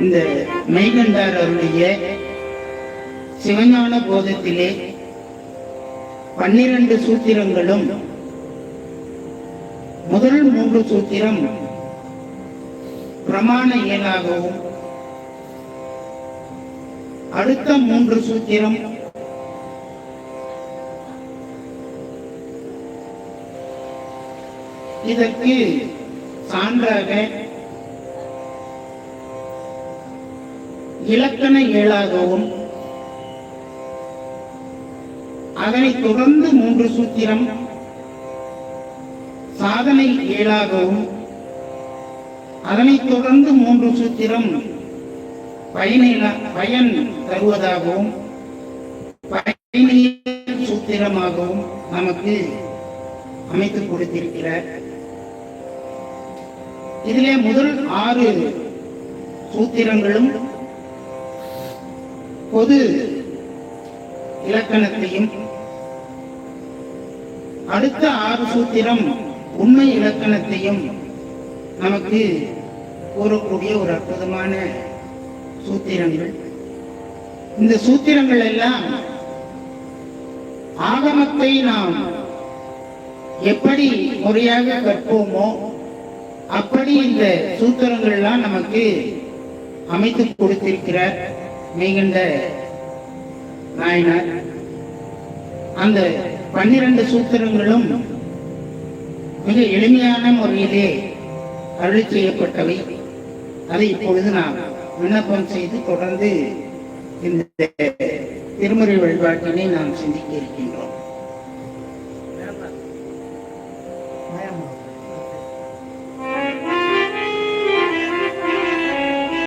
இந்த மெய்கண்டார் அருளிய சிவஞான போதத்திலே பன்னிரண்டு சூத்திரங்களும் முதல் மூன்று சூத்திரம் பிரமாண இயலாகவும் அடுத்த மூன்று சூத்திரம் இதற்கு சான்றாக இலக்கண ஏழாகவும் அதனைத் தொடர்ந்து மூன்று சூத்திரம் சாதனை ஏழாகவும் அதனைத் தொடர்ந்து மூன்று சூத்திரம் பயனில பயன் தருவதாகவும் பயனியல் சூத்திரமாகவும் நமக்கு அமைத்துக் கொடுத்திருக்கிறார் இதிலே முதல் ஆறு சூத்திரங்களும் பொது இலக்கணத்தையும் அடுத்த ஆறு சூத்திரம் உண்மை இலக்கணத்தையும் நமக்கு கூறக்கூடிய ஒரு அற்புதமான சூத்திரங்கள். இந்த சூத்திரங்கள் எல்லாம் ஆகமத்தை நாம் எப்படி முறையாக கற்போமோ அப்படி இந்த சூத்திரங்கள்லாம் நமக்கு அமைத்து கொடுத்திருக்கிறார். மெய்கண்ட நாயனார் அந்த பன்னிரண்டு சூத்திரங்களும் மிக எளிமையான முறையிலே அருளி செய்யப்பட்டவை. அதை இப்பொழுது நாம் விண்ணப்பம் செய்து தொடர்ந்து இந்த திருமுறை வழிபாட்டினை நாம் சிந்திக்க இருக்கின்றோம்.